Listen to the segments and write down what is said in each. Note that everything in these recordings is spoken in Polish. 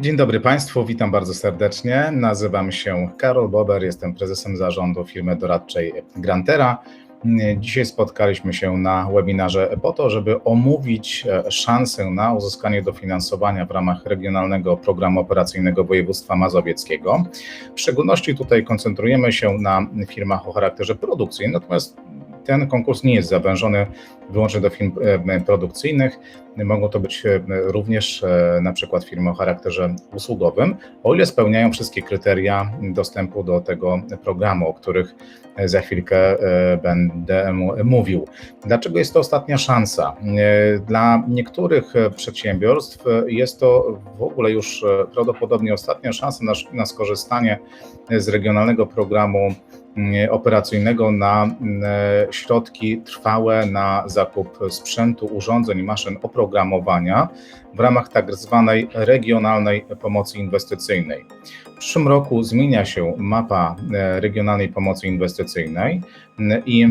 Dzień dobry Państwu, witam bardzo serdecznie. Nazywam się Karol Bober, jestem prezesem zarządu firmy doradczej Grantera. Dzisiaj spotkaliśmy się na webinarze po to, żeby omówić szansę na uzyskanie dofinansowania w ramach Regionalnego Programu Operacyjnego Województwa Mazowieckiego. W szczególności tutaj koncentrujemy się na firmach o charakterze produkcyjnym, natomiast ten konkurs nie jest zawężony wyłącznie do firm e, produkcyjnych. Mogą to być e, również e, na przykład firmy o charakterze usługowym, o ile spełniają wszystkie kryteria dostępu do tego programu, o których za chwilkę będę mówił. Dlaczego jest to ostatnia szansa? Dla niektórych przedsiębiorstw jest to w ogóle już prawdopodobnie ostatnia szansa na, na skorzystanie z regionalnego programu operacyjnego na mm, środki trwałe na zakup sprzętu, urządzeń, maszyn oprogramowania w ramach tak zwanej regionalnej pomocy inwestycyjnej. W przyszłym roku zmienia się mapa e, regionalnej pomocy inwestycyjnej mm, i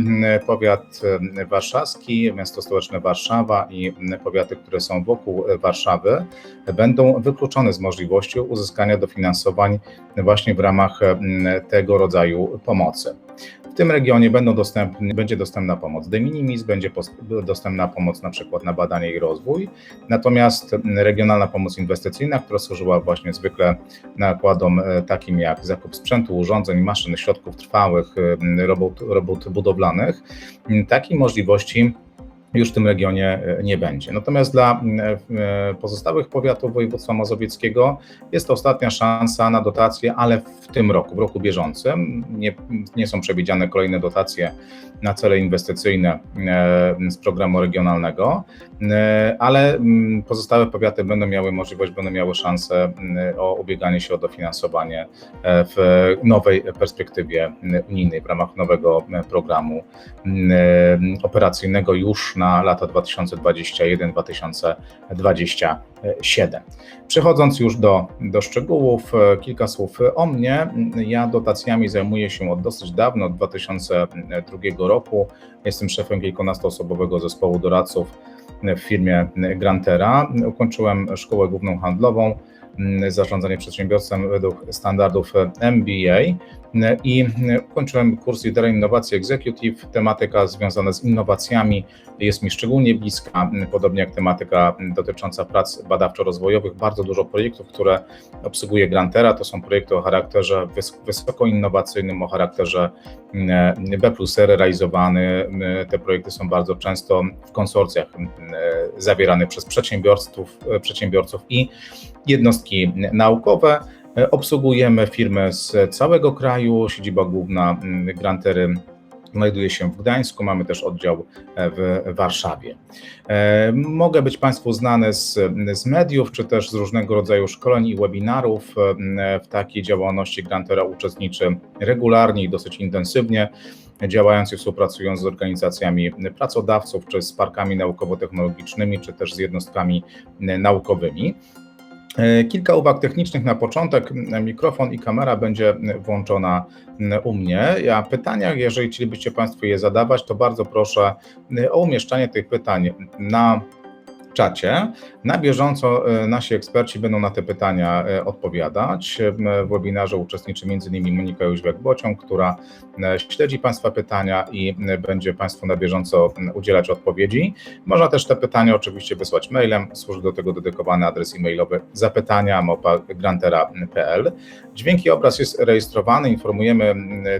powiat e, warszawski, miasto stołeczne Warszawa i powiaty, które są wokół Warszawy będą wykluczone z możliwości uzyskania dofinansowań właśnie w ramach tego rodzaju pomocy. W tym regionie będą będzie dostępna pomoc de minimis, będzie dostępna pomoc na przykład na badanie i rozwój, natomiast regionalna pomoc inwestycyjna, która służyła właśnie zwykle nakładom e, takim jak zakup sprzętu, urządzeń, maszyn, środków trwałych, robót, robót budowlanych, takiej możliwości już w tym regionie e, nie będzie. Natomiast dla e, pozostałych powiatów województwa mazowieckiego jest to ostatnia szansa na dotacje, ale w tym roku, w roku bieżącym. Nie, nie są przewidziane kolejne dotacje na cele inwestycyjne e, z programu regionalnego, ale pozostałe powiaty będą miały możliwość, będą miały szansę o ubieganie się o dofinansowanie w nowej perspektywie unijnej, w ramach nowego programu operacyjnego już na lata 2021-2027. Przechodząc już do, do szczegółów, e, kilka słów o mnie. Ja dotacjami zajmuję się od dosyć dawno, od 2002 roku. Jestem szefem kilkunastoosobowego zespołu doradców w firmie Grantera. Ukończyłem szkołę główną handlową zarządzanie przedsiębiorstwem według standardów MBA i ukończyłem kurs Lidera Innowacji Executive. Tematyka związana z innowacjami jest mi szczególnie bliska, podobnie jak tematyka dotycząca prac badawczo-rozwojowych. Bardzo dużo projektów, które obsługuje Grantera, to są projekty o charakterze wysoko innowacyjnym, o charakterze mm, B plus R realizowany. Te projekty są bardzo często w konsorcjach mm, zawierane przez przedsiębiorców, przedsiębiorców i jednostki naukowe. Obsługujemy firmy z całego kraju. Siedziba główna mm, Grantery znajduje się w Gdańsku, mamy też oddział w Warszawie. E, mogę być Państwu znany z, z mediów, czy też z różnego rodzaju szkoleń i webinarów. E, w takiej działalności Grantera uczestniczy regularnie i dosyć intensywnie działając i współpracując z organizacjami pracodawców, czy z parkami naukowo-technologicznymi, czy też z jednostkami naukowymi. E, kilka uwag technicznych na początek. Mikrofon i kamera będzie włączona u mnie. Ja pytania, jeżeli chcielibyście Państwo je zadawać, to bardzo proszę o umieszczanie tych pytań na czacie. Na bieżąco e, nasi eksperci będą na te pytania e, odpowiadać. W webinarze uczestniczy m.in. Monika Jóźwiak-Bocią, która e, śledzi Państwa pytania i będzie Państwu na bieżąco udzielać odpowiedzi. Można też te pytania oczywiście wysłać mailem. Służy do tego dedykowany adres e-mailowy zapytania grantera.pl. Dźwięk i obraz jest rejestrowany. Informujemy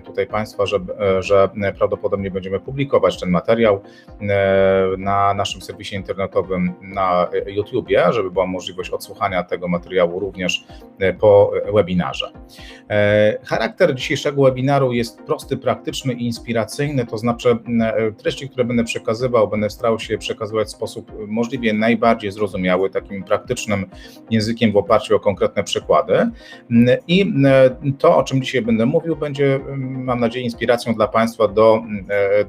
tutaj Państwa, że, że prawdopodobnie będziemy publikować ten materiał na naszym serwisie internetowym na YouTubie, żeby była możliwość odsłuchania tego materiału również e, po webinarze. E, charakter dzisiejszego webinaru jest prosty, praktyczny i inspiracyjny, to znaczy e, treści, które będę przekazywał, będę starał się przekazywać w sposób możliwie najbardziej zrozumiały, takim praktycznym językiem w oparciu o konkretne przykłady. I to, o czym dzisiaj będę mówił, będzie, mam nadzieję, inspiracją dla Państwa do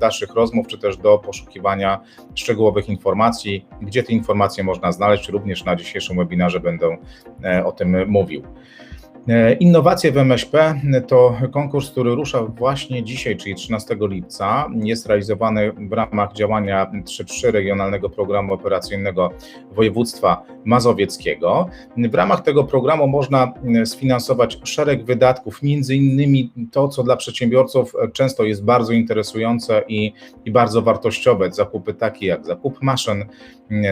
dalszych rozmów, czy też do poszukiwania szczegółowych informacji, gdzie te informacje można znaleźć. Również na dzisiejszym webinarze będę e, o tym mówił. E, innowacje w MŚP to konkurs, który rusza właśnie dzisiaj, czyli 13 lipca. Jest realizowany w ramach działania 3.3 Regionalnego Programu Operacyjnego Województwa Mazowieckiego. W ramach tego programu można sfinansować szereg wydatków, między innymi to, co dla przedsiębiorców często jest bardzo interesujące i, i bardzo wartościowe. Zakupy takie jak zakup maszyn,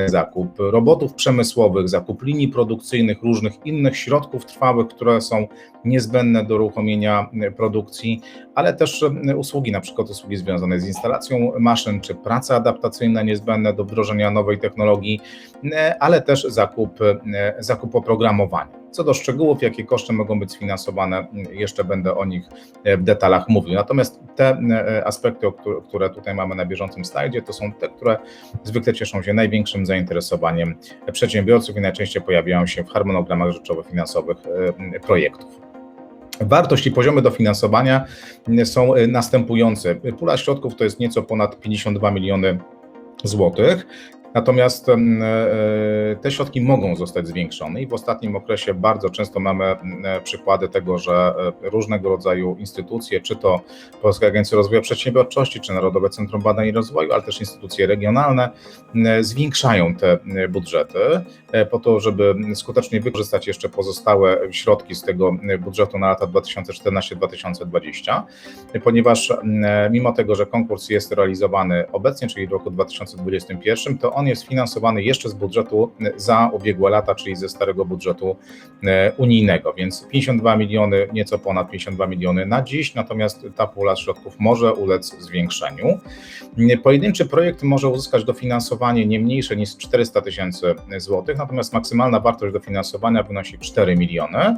zakup robotów przemysłowych, zakup linii produkcyjnych, różnych innych środków trwałych, które są niezbędne do uruchomienia produkcji, ale też usługi, na przykład usługi związane z instalacją maszyn, czy prace adaptacyjne niezbędne do wdrożenia nowej technologii, ale też zakup, zakup oprogramowania. Co do szczegółów, jakie koszty mogą być sfinansowane, jeszcze będę o nich w detalach mówił. Natomiast te aspekty, które tutaj mamy na bieżącym slajdzie, to są te, które zwykle cieszą się największym zainteresowaniem przedsiębiorców i najczęściej pojawiają się w harmonogramach rzeczowo-finansowych projektów. Wartość i poziomy dofinansowania są następujące. Pula środków to jest nieco ponad 52 miliony złotych. Natomiast e, te środki mogą zostać zwiększone i w ostatnim okresie bardzo często mamy przykłady tego, że e, różnego rodzaju instytucje, czy to Polska Agencja Rozwoju Przedsiębiorczości, czy Narodowe Centrum Badań i Rozwoju, ale też instytucje regionalne zwiększają te budżety e, po to, żeby skutecznie wykorzystać jeszcze pozostałe środki z tego budżetu na lata 2014-2020, ponieważ mimo tego, że konkurs jest realizowany obecnie, czyli w roku 2021, to on jest finansowany jeszcze z budżetu za ubiegłe lata, czyli ze starego budżetu e, unijnego, więc 52 miliony, nieco ponad 52 miliony na dziś, natomiast ta pula środków może ulec zwiększeniu. Pojedynczy projekt może uzyskać dofinansowanie nie mniejsze niż 400 tysięcy złotych, natomiast maksymalna wartość dofinansowania wynosi 4 miliony.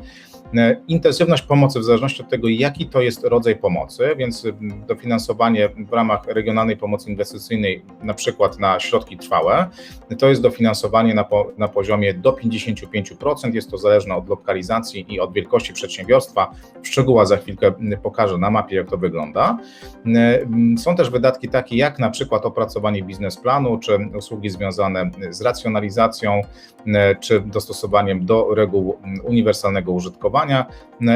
E, intensywność pomocy w zależności od tego, jaki to jest rodzaj pomocy, więc dofinansowanie w ramach regionalnej pomocy inwestycyjnej, na przykład na środki trwałe, to jest dofinansowanie na, po, na poziomie do 55%. Jest to zależne od lokalizacji i od wielkości przedsiębiorstwa. W szczegółach za chwilkę pokażę na mapie, jak to wygląda. Są też wydatki takie jak na przykład opracowanie biznesplanu, czy usługi związane z racjonalizacją, czy dostosowaniem do reguł uniwersalnego użytkowania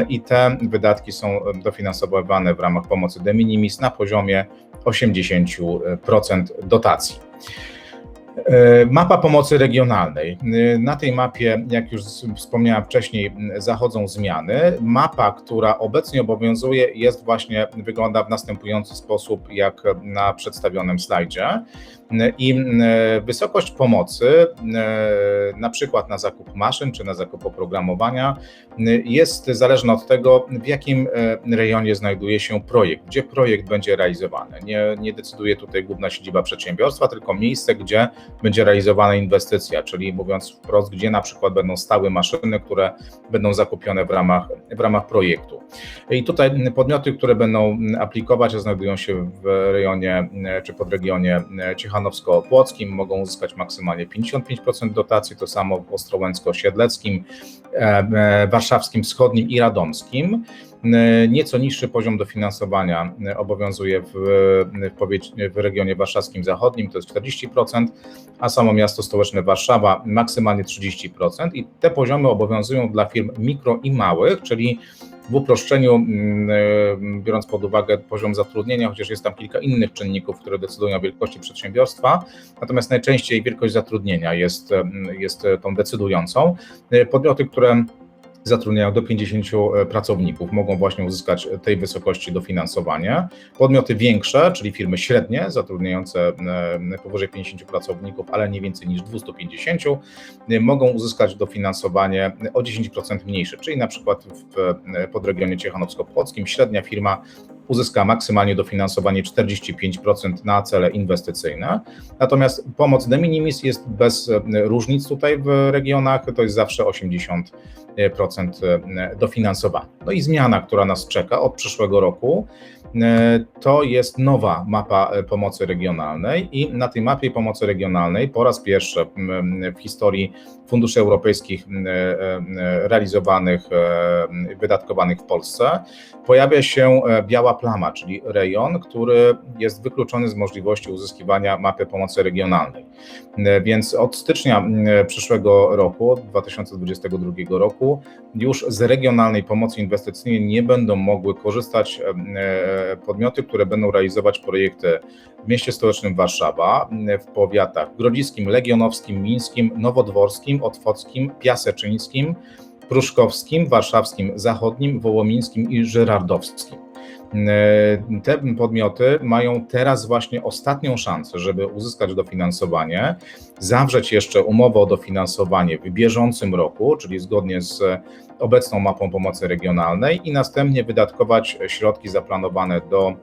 i te wydatki są dofinansowywane w ramach pomocy de minimis na poziomie 80% dotacji. E, mapa pomocy regionalnej. E, na tej mapie, jak już wspomniałem wcześniej, zachodzą zmiany. Mapa, która obecnie obowiązuje, jest właśnie, wygląda w następujący sposób, jak na przedstawionym slajdzie. I wysokość pomocy, na przykład na zakup maszyn czy na zakup oprogramowania, jest zależna od tego, w jakim rejonie znajduje się projekt, gdzie projekt będzie realizowany. Nie, nie decyduje tutaj główna siedziba przedsiębiorstwa, tylko miejsce, gdzie będzie realizowana inwestycja, czyli mówiąc wprost, gdzie na przykład będą stały maszyny, które będą zakupione w ramach, w ramach projektu. I tutaj podmioty, które będą aplikować, znajdują się w rejonie czy podregionie Ciechanowsko-Opłockim, mogą uzyskać maksymalnie 55% dotacji, to samo w Ostrołęcko-Siedleckim, e, e, Warszawskim Wschodnim i Radomskim. E, nieco niższy poziom dofinansowania e, obowiązuje w, w, w regionie warszawskim zachodnim, to jest 40%, a samo miasto stołeczne Warszawa maksymalnie 30%. I te poziomy obowiązują dla firm mikro i małych, czyli w uproszczeniu, mm, e, biorąc pod uwagę poziom zatrudnienia, chociaż jest tam kilka innych czynników, które decydują o wielkości przedsiębiorstwa, natomiast najczęściej wielkość zatrudnienia jest, jest tą decydującą. Podmioty, które zatrudniają do 50 e, pracowników, mogą właśnie uzyskać tej wysokości dofinansowania. Podmioty większe, czyli firmy średnie, zatrudniające e, powyżej 50 pracowników, ale nie więcej niż 250, e, mogą uzyskać dofinansowanie o 10% mniejsze, czyli na przykład w podregionie ciechanowsko-płockim średnia firma uzyska maksymalnie dofinansowanie 45% na cele inwestycyjne. Natomiast pomoc de minimis jest bez różnic tutaj w regionach, to jest zawsze 80% dofinansowania. No i zmiana, która nas czeka od przyszłego roku, to jest nowa mapa pomocy regionalnej i na tej mapie pomocy regionalnej po raz pierwszy w historii funduszy europejskich realizowanych, wydatkowanych w Polsce pojawia się biała plama, czyli rejon, który jest wykluczony z możliwości uzyskiwania mapy pomocy regionalnej. Więc od stycznia przyszłego roku, 2022 roku, roku już z regionalnej pomocy inwestycyjnej nie będą mogły korzystać podmioty, które będą realizować projekty w mieście stołecznym Warszawa, w powiatach grodziskim, legionowskim, mińskim, nowodworskim, otwockim, piaseczyńskim, pruszkowskim, warszawskim, zachodnim, wołomińskim i żyrardowskim. E, te podmioty mają teraz właśnie ostatnią szansę, żeby uzyskać dofinansowanie, zawrzeć jeszcze umowę o dofinansowanie w bieżącym roku, czyli zgodnie z obecną mapą pomocy regionalnej i następnie wydatkować środki zaplanowane do,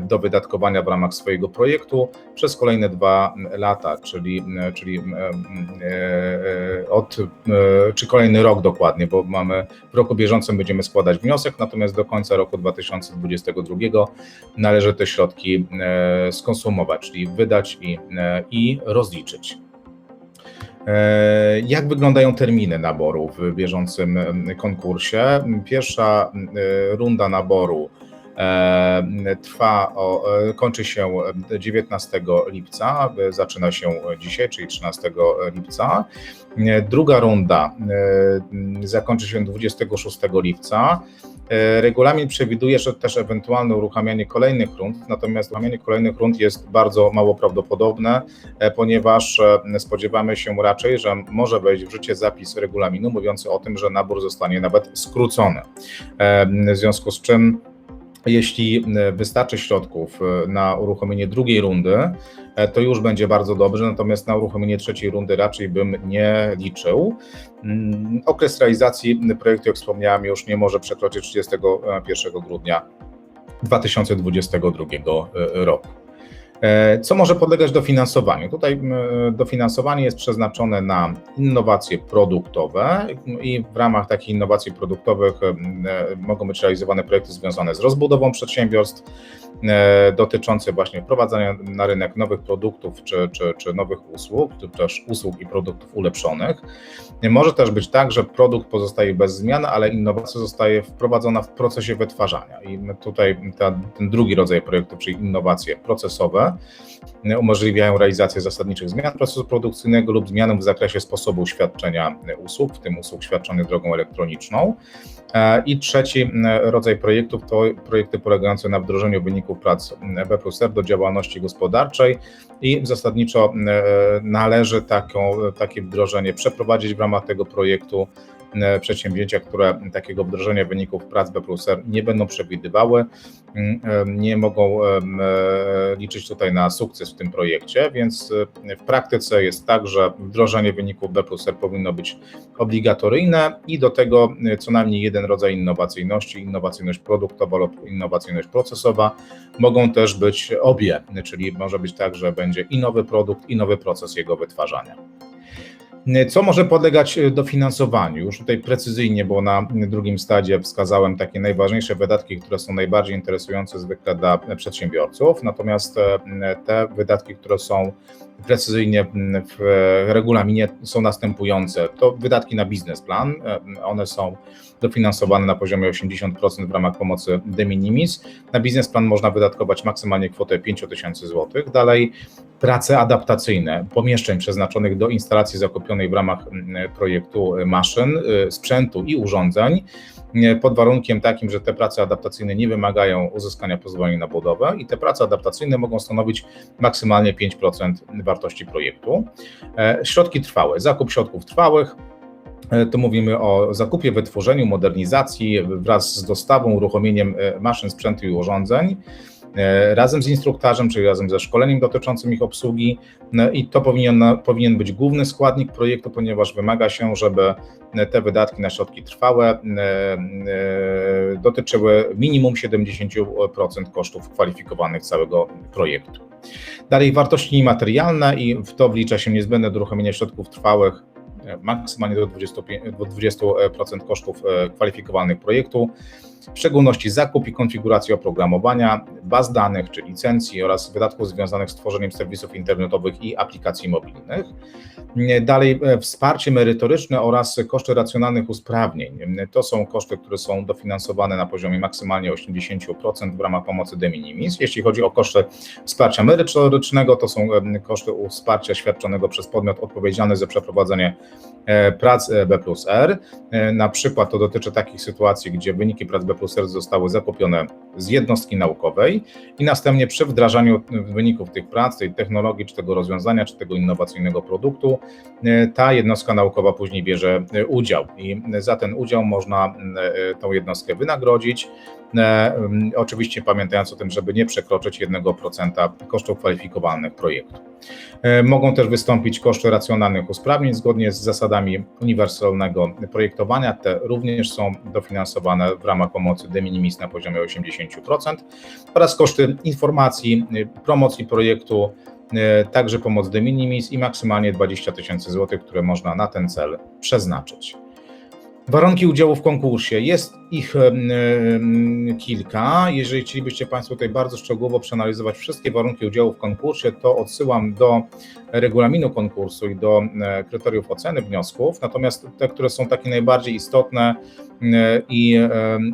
do wydatkowania w ramach swojego projektu przez kolejne dwa lata, czyli, czyli e, od, e, czy kolejny rok dokładnie, bo mamy w roku bieżącym będziemy składać wniosek, natomiast do końca roku 2022 należy te środki e, skonsumować, czyli wydać i, i rozliczyć. E, jak wyglądają terminy naboru w bieżącym konkursie? Pierwsza runda naboru e, trwa, kończy się 19 lipca, zaczyna się dzisiaj, czyli 13 lipca. Druga runda zakończy się 26 lipca. E, regulamin przewiduje że też ewentualne uruchamianie kolejnych rund, natomiast uruchamianie kolejnych rund jest bardzo mało prawdopodobne, e, ponieważ e, spodziewamy się raczej, że może wejść w życie zapis regulaminu mówiący o tym, że nabór zostanie nawet skrócony. W związku z czym jeśli wystarczy środków na uruchomienie drugiej rundy, E, to już będzie bardzo dobrze, natomiast na uruchomienie trzeciej rundy raczej bym nie liczył. Mm, okres realizacji projektu, jak wspomniałem, już nie może przekroczyć 31 grudnia 2022 e, roku. E, co może podlegać dofinansowaniu? Tutaj dofinansowanie jest przeznaczone na innowacje produktowe i w ramach takich innowacji produktowych mogą być realizowane projekty związane z rozbudową przedsiębiorstw, E, dotyczące właśnie wprowadzania na rynek nowych produktów czy, czy, czy nowych usług, czy też usług i produktów ulepszonych. Może też być tak, że produkt pozostaje bez zmian, ale innowacja zostaje wprowadzona w procesie wytwarzania. I tutaj ta, ten drugi rodzaj projektu, czyli innowacje procesowe, umożliwiają realizację zasadniczych zmian procesu produkcyjnego lub zmian w zakresie sposobu świadczenia usług, w tym usług świadczonych drogą elektroniczną. E, I trzeci rodzaj projektów to projekty polegające na wdrożeniu wyników prac B plus R do działalności gospodarczej i zasadniczo należy taką, takie wdrożenie przeprowadzić w ramach tego projektu E, przedsięwzięcia, które takiego wdrożenia wyników prac B nie będą przewidywały, mm, e, nie mogą e, liczyć tutaj na sukces w tym projekcie, więc w praktyce jest tak, że wdrożenie wyników B powinno być obligatoryjne i do tego co najmniej jeden rodzaj innowacyjności, innowacyjność produktowa lub innowacyjność procesowa, mogą też być obie, czyli może być tak, że będzie i nowy produkt, i nowy proces jego wytwarzania. Co może podlegać e, dofinansowaniu? Już tutaj precyzyjnie, bo na drugim stadzie wskazałem takie najważniejsze wydatki, które są najbardziej interesujące zwykle dla przedsiębiorców, natomiast e, te wydatki, które są precyzyjnie w regulaminie są następujące. To wydatki na biznesplan, e, one są dofinansowane na poziomie 80% w ramach pomocy de minimis. Na biznesplan można wydatkować maksymalnie kwotę 5 tysięcy złotych. Dalej prace adaptacyjne pomieszczeń przeznaczonych do instalacji zakupionej w ramach projektu maszyn, y, sprzętu i urządzeń pod warunkiem takim, że te prace adaptacyjne nie wymagają uzyskania pozwolenia na budowę i te prace adaptacyjne mogą stanowić maksymalnie 5% wartości projektu. E, środki trwałe, zakup środków trwałych, to mówimy o zakupie, wytworzeniu, modernizacji wraz z dostawą, uruchomieniem e, maszyn, sprzętu i urządzeń. E, razem z instruktarzem, czyli razem ze szkoleniem dotyczącym ich obsługi no i to powinien, powinien być główny składnik projektu, ponieważ wymaga się, żeby te wydatki na środki trwałe e, e, dotyczyły minimum 70% kosztów kwalifikowanych całego projektu. Dalej wartości niematerialne i w to wlicza się niezbędne do uruchomienia środków trwałych maksymalnie do 20%, do 20% kosztów kwalifikowanych projektu w szczególności zakup i konfiguracja oprogramowania, baz danych czy licencji oraz wydatków związanych z tworzeniem serwisów internetowych i aplikacji mobilnych. Dalej e, wsparcie merytoryczne oraz koszty racjonalnych usprawnień. To są koszty, które są dofinansowane na poziomie maksymalnie 80% w ramach pomocy de minimis. Jeśli chodzi o koszty wsparcia merytorycznego, to są koszty wsparcia świadczonego przez podmiot odpowiedzialny za przeprowadzenie prac B plus R. Na przykład to dotyczy takich sytuacji, gdzie wyniki prac B R zostały zakupione z jednostki naukowej i następnie przy wdrażaniu wyników tych prac, tej technologii, czy tego rozwiązania, czy tego innowacyjnego produktu, ta jednostka naukowa później bierze udział i za ten udział można tą jednostkę wynagrodzić. Oczywiście pamiętając o tym, żeby nie przekroczyć 1% kosztów kwalifikowanych projektu. Mogą też wystąpić koszty racjonalnych usprawnień zgodnie z zasadami uniwersalnego projektowania. Te również są dofinansowane w ramach pomocy de minimis na poziomie 80% oraz koszty informacji, promocji projektu, także pomoc de minimis i maksymalnie 20 tysięcy złotych, które można na ten cel przeznaczyć. Warunki udziału w konkursie. Jest ich kilka. Jeżeli chcielibyście Państwo tutaj bardzo szczegółowo przeanalizować wszystkie warunki udziału w konkursie, to odsyłam do regulaminu konkursu i do e, kryteriów oceny wniosków. Natomiast te, które są takie najbardziej istotne e, i,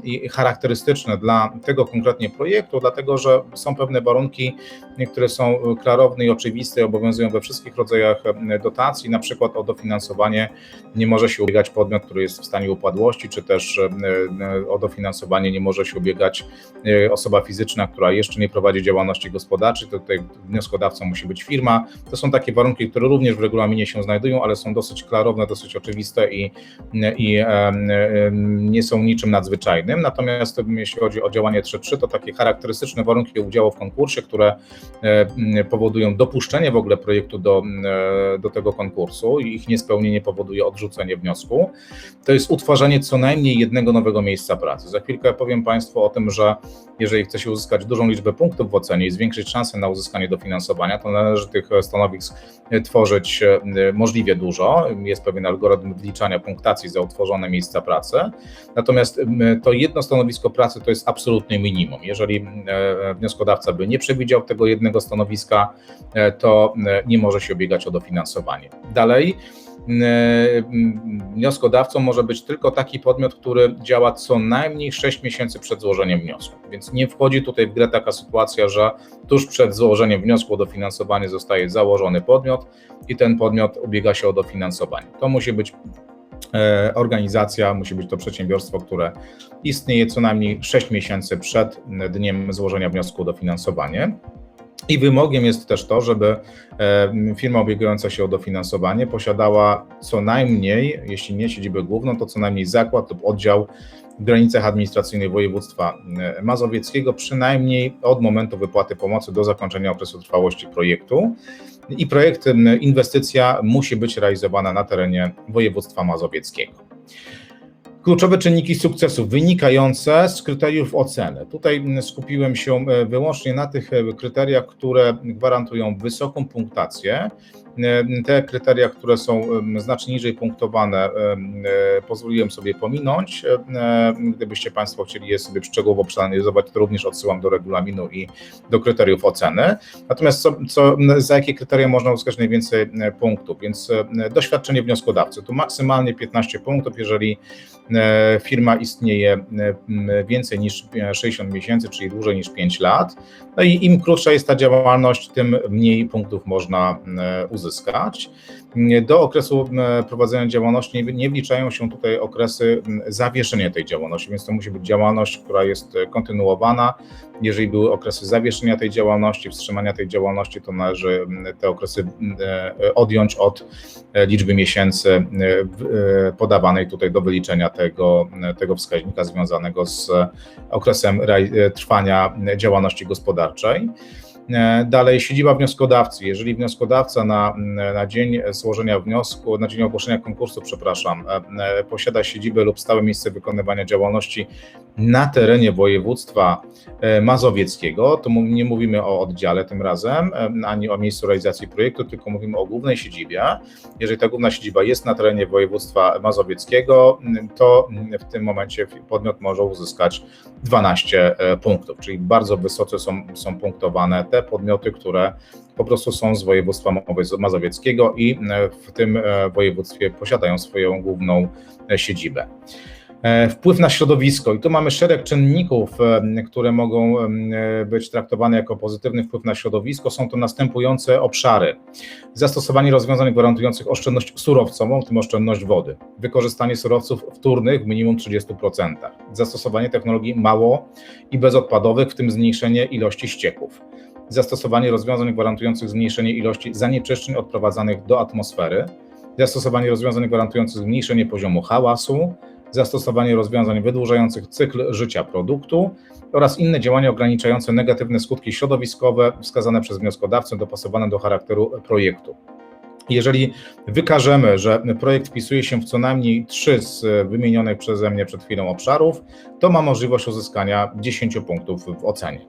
i charakterystyczne dla tego konkretnie projektu, dlatego że są pewne warunki, które są klarowne i oczywiste i obowiązują we wszystkich rodzajach dotacji, na przykład o dofinansowanie nie może się ubiegać podmiot, który jest w stanie upadłości, czy też o dofinansowanie nie może się ubiegać e, osoba fizyczna, która jeszcze nie prowadzi działalności gospodarczej, to tutaj wnioskodawcą musi być firma. To są takie warunki, które również w regulaminie się znajdują, ale są dosyć klarowne, dosyć oczywiste i, i nie są niczym nadzwyczajnym. Natomiast jeśli chodzi o działanie 3.3, to takie charakterystyczne warunki udziału w konkursie, które e, powodują dopuszczenie w ogóle projektu do, e, do tego konkursu i ich niespełnienie powoduje odrzucenie wniosku, to jest utworzenie co najmniej jednego nowego miejsca pracy. Za chwilkę powiem Państwu o tym, że jeżeli chce się uzyskać dużą liczbę punktów w ocenie i zwiększyć szanse na uzyskanie dofinansowania, to należy tych stanowisk tworzyć e, możliwie dużo. Jest pewien algorytm wliczania punktacji za utworzone miejsca pracy. Natomiast to jedno stanowisko pracy to jest absolutne minimum. Jeżeli e, wnioskodawca by nie przewidział tego jednego stanowiska, e, to nie może się ubiegać o dofinansowanie. Dalej, E, wnioskodawcą może być tylko taki podmiot, który działa co najmniej 6 miesięcy przed złożeniem wniosku. Więc nie wchodzi tutaj w grę taka sytuacja, że tuż przed złożeniem wniosku o dofinansowanie zostaje założony podmiot i ten podmiot ubiega się o dofinansowanie. To musi być e, organizacja, musi być to przedsiębiorstwo, które istnieje co najmniej 6 miesięcy przed dniem złożenia wniosku o dofinansowanie. I wymogiem jest też to, żeby e, firma ubiegająca się o dofinansowanie posiadała co najmniej, jeśli nie siedzibę główną, to co najmniej zakład lub oddział w granicach administracyjnych województwa e, mazowieckiego, przynajmniej od momentu wypłaty pomocy do zakończenia okresu trwałości projektu. I projekt, inwestycja musi być realizowana na terenie województwa mazowieckiego. Kluczowe czynniki sukcesu wynikające z kryteriów oceny. Tutaj skupiłem się e, wyłącznie na tych e, kryteriach, które gwarantują wysoką punktację. E, te kryteria, które są znacznie niżej punktowane, pozwoliłem sobie pominąć. Gdybyście Państwo chcieli je sobie szczegółowo przeanalizować, to również odsyłam do regulaminu i do kryteriów oceny. Natomiast co, co, za jakie kryteria można uzyskać najwięcej punktów? Więc doświadczenie wnioskodawcy. Tu maksymalnie 15 punktów, jeżeli E, firma istnieje e, więcej niż 60 miesięcy, czyli dłużej niż 5 lat. No i im krótsza jest ta działalność, tym mniej punktów można e, uzyskać. Do okresu prowadzenia działalności nie wliczają się tutaj okresy zawieszenia tej działalności, więc to musi być działalność, która jest kontynuowana. Jeżeli były okresy zawieszenia tej działalności, wstrzymania tej działalności, to należy te okresy odjąć od liczby miesięcy podawanej tutaj do wyliczenia tego, tego wskaźnika związanego z okresem trwania działalności gospodarczej. E, dalej, siedziba wnioskodawcy. Jeżeli wnioskodawca na, na dzień złożenia wniosku, na dzień ogłoszenia konkursu, przepraszam, e, e, posiada siedzibę lub stałe miejsce wykonywania działalności na terenie województwa mazowieckiego, to nie mówimy o oddziale tym razem, ani o miejscu realizacji projektu, tylko mówimy o głównej siedzibie. Jeżeli ta główna siedziba jest na terenie województwa mazowieckiego, to w tym momencie podmiot może uzyskać 12 punktów, czyli bardzo wysoce są, są punktowane te te podmioty, które po prostu są z województwa mazowieckiego i e, w tym e, województwie posiadają swoją główną e, siedzibę. Wpływ na środowisko. I tu mamy szereg czynników, które mogą być traktowane jako pozytywny wpływ na środowisko. Są to następujące obszary: zastosowanie rozwiązań gwarantujących oszczędność surowcową, w tym oszczędność wody, wykorzystanie surowców wtórnych w minimum 30%, zastosowanie technologii mało i bezodpadowych, w tym zmniejszenie ilości ścieków, zastosowanie rozwiązań gwarantujących zmniejszenie ilości zanieczyszczeń odprowadzanych do atmosfery, zastosowanie rozwiązań gwarantujących zmniejszenie poziomu hałasu zastosowanie rozwiązań wydłużających cykl życia produktu oraz inne działania ograniczające negatywne skutki środowiskowe wskazane przez wnioskodawcę, dopasowane do charakteru projektu. Jeżeli wykażemy, że projekt wpisuje się w co najmniej trzy z wymienionych przeze mnie przed chwilą obszarów, to ma możliwość uzyskania 10 punktów w ocenie.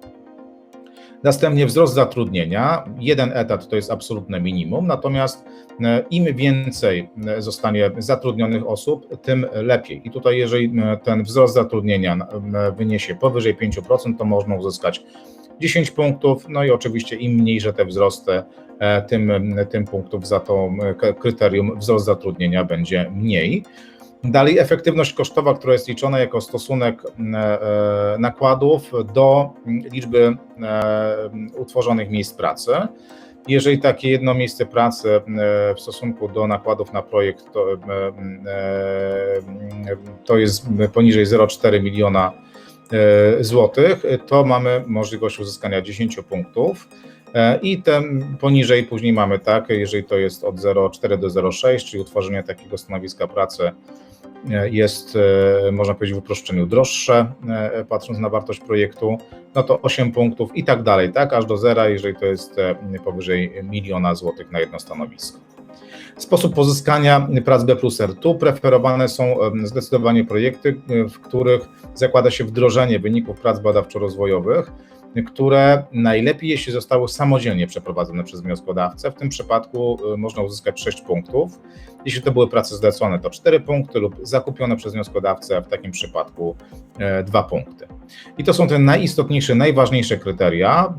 Następnie wzrost zatrudnienia. Jeden etat to jest absolutne minimum, natomiast e, im więcej e, zostanie zatrudnionych osób, tym lepiej. I tutaj, jeżeli e, ten wzrost zatrudnienia wyniesie powyżej 5%, to można uzyskać 10 punktów. No i oczywiście im mniejsze te wzrosty, tym, tym punktów za to kryterium wzrost zatrudnienia będzie mniej. Dalej efektywność kosztowa, która jest liczona jako stosunek e, e, nakładów do liczby e, utworzonych miejsc pracy. Jeżeli takie jedno miejsce pracy w stosunku do nakładów na projekt to, to jest poniżej 0,4 miliona złotych, to mamy możliwość uzyskania 10 punktów. I ten poniżej później mamy tak, jeżeli to jest od 0,4 do 0,6, czyli utworzenie takiego stanowiska pracy jest, e, można powiedzieć, w uproszczeniu droższe, e, patrząc na wartość projektu, no to 8 punktów i tak dalej, tak, aż do zera, jeżeli to jest e, powyżej miliona złotych na jedno stanowisko. Sposób pozyskania prac B plus R. Tu preferowane są zdecydowanie projekty, w których zakłada się wdrożenie wyników prac badawczo-rozwojowych, które najlepiej, jeśli zostały samodzielnie przeprowadzone przez wnioskodawcę. W tym przypadku y, można uzyskać 6 punktów. Jeśli to były prace zlecone, to 4 punkty lub zakupione przez wnioskodawcę, w takim przypadku 2 e, punkty. I to są te najistotniejsze, najważniejsze kryteria. E,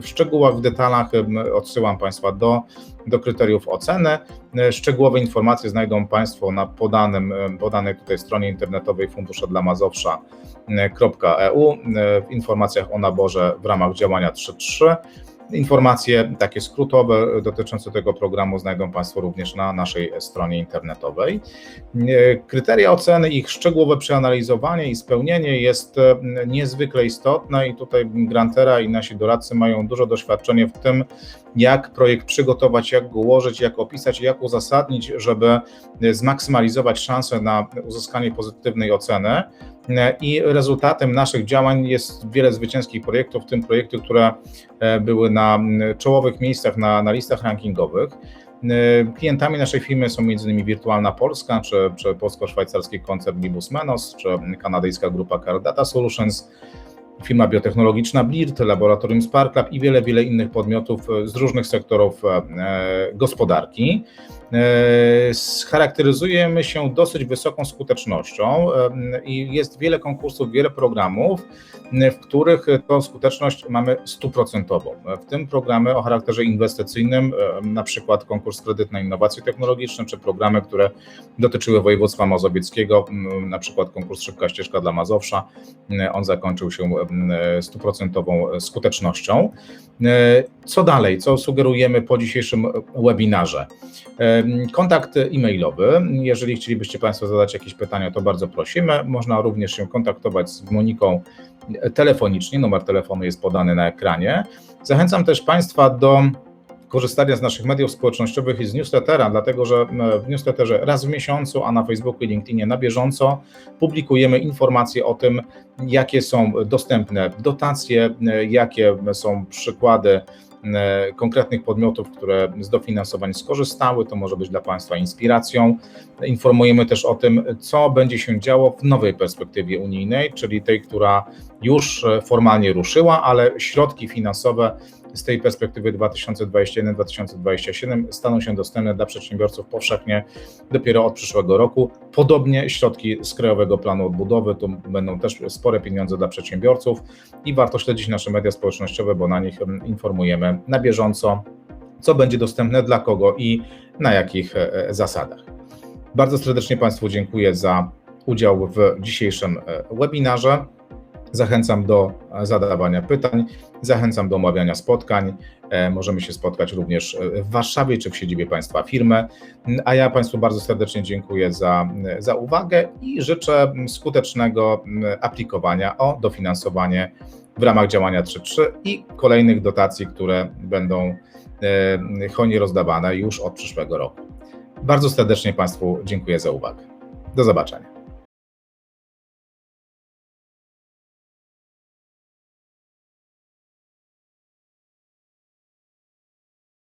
w szczegółach, w detalach odsyłam Państwa do, do kryteriów oceny. E, szczegółowe informacje znajdą Państwo na podanym, podanej tutaj stronie internetowej Fundusze dla Mazowsza.eu w informacjach o naborze w ramach działania 3.3. Informacje takie skrótowe dotyczące tego programu znajdą Państwo również na naszej stronie internetowej. Kryteria oceny, ich szczegółowe przeanalizowanie i spełnienie jest e, niezwykle istotne i tutaj grantera i nasi doradcy mają dużo doświadczenia w tym, jak projekt przygotować, jak go ułożyć, jak opisać, jak uzasadnić, żeby zmaksymalizować szanse na uzyskanie pozytywnej oceny. I rezultatem naszych działań jest wiele zwycięskich projektów, w tym projekty, które e, były na czołowych miejscach na, na listach rankingowych. E, klientami naszej firmy są m.in. Wirtualna Polska, czy, czy polsko-szwajcarski koncern Libus Menos, czy kanadyjska grupa Car Data Solutions, firma biotechnologiczna BLIRT, laboratorium Sparklab i wiele, wiele innych podmiotów z różnych sektorów e, gospodarki. E, charakteryzujemy się dosyć wysoką skutecznością e, i jest wiele konkursów, wiele programów, w których tą skuteczność mamy stuprocentową. W tym programy o charakterze inwestycyjnym, e, na przykład konkurs kredyt na innowacje technologiczne, czy programy, które dotyczyły województwa mazowieckiego, na przykład konkurs Szybka Ścieżka dla Mazowsza, on zakończył się stuprocentową skutecznością. Co dalej? Co sugerujemy po dzisiejszym webinarze? Kontakt e-mailowy. Jeżeli chcielibyście Państwo zadać jakieś pytania, to bardzo prosimy. Można również się kontaktować z Moniką telefonicznie. Numer telefonu jest podany na ekranie. Zachęcam też Państwa do korzystania z naszych mediów społecznościowych i z newslettera, dlatego że w newsletterze raz w miesiącu, a na Facebooku i LinkedInie na bieżąco publikujemy informacje o tym, jakie są dostępne dotacje, jakie są przykłady E, konkretnych podmiotów, które z dofinansowań skorzystały. To może być dla Państwa inspiracją. Informujemy też o tym, co będzie się działo w nowej perspektywie unijnej, czyli tej, która już formalnie ruszyła, ale środki finansowe z tej perspektywy 2021-2027 staną się dostępne dla przedsiębiorców powszechnie dopiero od przyszłego roku. Podobnie środki z Krajowego Planu Odbudowy, to będą też spore pieniądze dla przedsiębiorców i warto śledzić nasze media społecznościowe, bo na nich informujemy na bieżąco, co będzie dostępne dla kogo i na jakich e, zasadach. Bardzo serdecznie Państwu dziękuję za udział w dzisiejszym e, webinarze. Zachęcam do e, zadawania pytań, zachęcam do omawiania spotkań. E, Możemy się spotkać również e, w Warszawie czy w siedzibie Państwa firmy. A ja Państwu bardzo serdecznie dziękuję za, za uwagę i życzę skutecznego aplikowania o dofinansowanie w ramach działania 3.3 i kolejnych dotacji, które będą e, hojnie rozdawane już od przyszłego roku. Bardzo serdecznie Państwu dziękuję za uwagę. Do zobaczenia.